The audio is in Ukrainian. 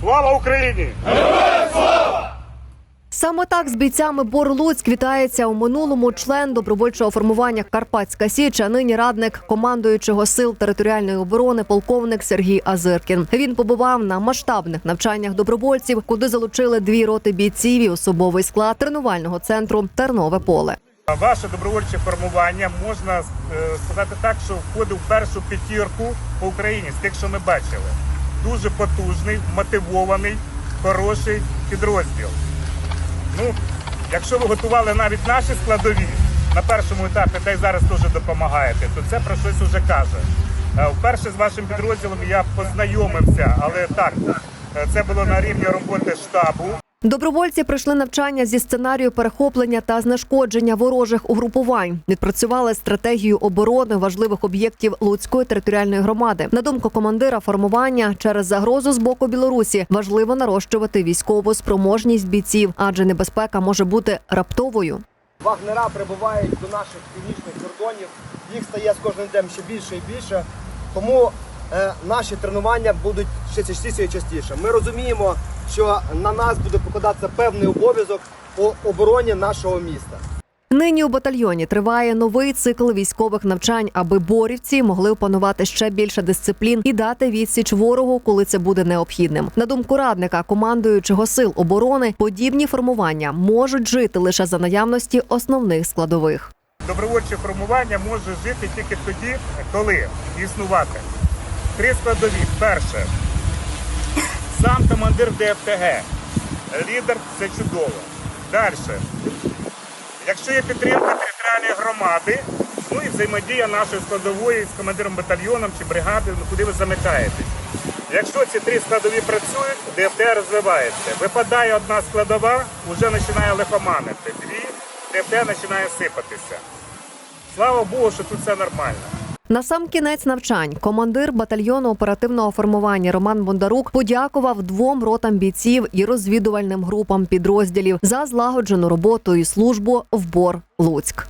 Слава Україні! Саме так з бійцями Бор Луцьк вітається у минулому член добровольчого формування Карпатська Січ, а нині радник командуючого сил територіальної оборони полковник Сергій Азиркін. Він побував на масштабних навчаннях добровольців, куди залучили дві роти бійців і особовий склад тренувального центру Тернове поле. Ваше добровольче формування можна е, сказати так, що входить в першу п'ятірку по Україні з тих, що ми бачили. Дуже потужний, мотивований, хороший підрозділ. Ну, якщо ви готували навіть наші складові на першому етапі, та й зараз теж допомагаєте, то це про щось уже каже. Е, Вперше з вашим підрозділом я познайомився, але так, е, це було на рівні роботи штабу. Добровольці пройшли навчання зі сценарію перехоплення та знешкодження ворожих угрупувань. Відпрацювали стратегію оборони важливих об'єктів Луцької територіальної громади. На думку командира формування, через загрозу з боку Білорусі важливо нарощувати військову спроможність бійців, адже небезпека може бути раптовою. Вагнера прибувають до наших північних кордонів. Їх стає з кожним днем ще більше і більше. Тому наші тренування будуть ще частіше і частіше. Ми розуміємо, що на нас буде покладатися певний обов'язок по обороні нашого міста. Нині у батальйоні триває новий цикл військових навчань, аби борівці могли опанувати ще більше дисциплін і дати відсіч ворогу, коли це буде необхідним. На думку радника, командуючого сил оборони, подібні формування можуть жити лише за наявності основних складових. Добровольче формування може жити тільки тоді, коли існувати. Три складові. Перше. Сам командир ДФТГ. Лідер це чудово. Далі. Якщо є підтримка територіальної громади, ну і взаємодія нашої складової з командиром батальйоном чи бригади, ну, куди ви замикаєтесь. Якщо ці три складові працюють, ДФТ розвивається. Випадає одна складова, вже починає лихоманити. Дві, ДФТ починає сипатися. Слава Богу, що тут все нормально. На сам кінець навчань командир батальйону оперативного формування Роман Бондарук подякував двом ротам бійців і розвідувальним групам підрозділів за злагоджену роботу і службу в Бор Луцьк.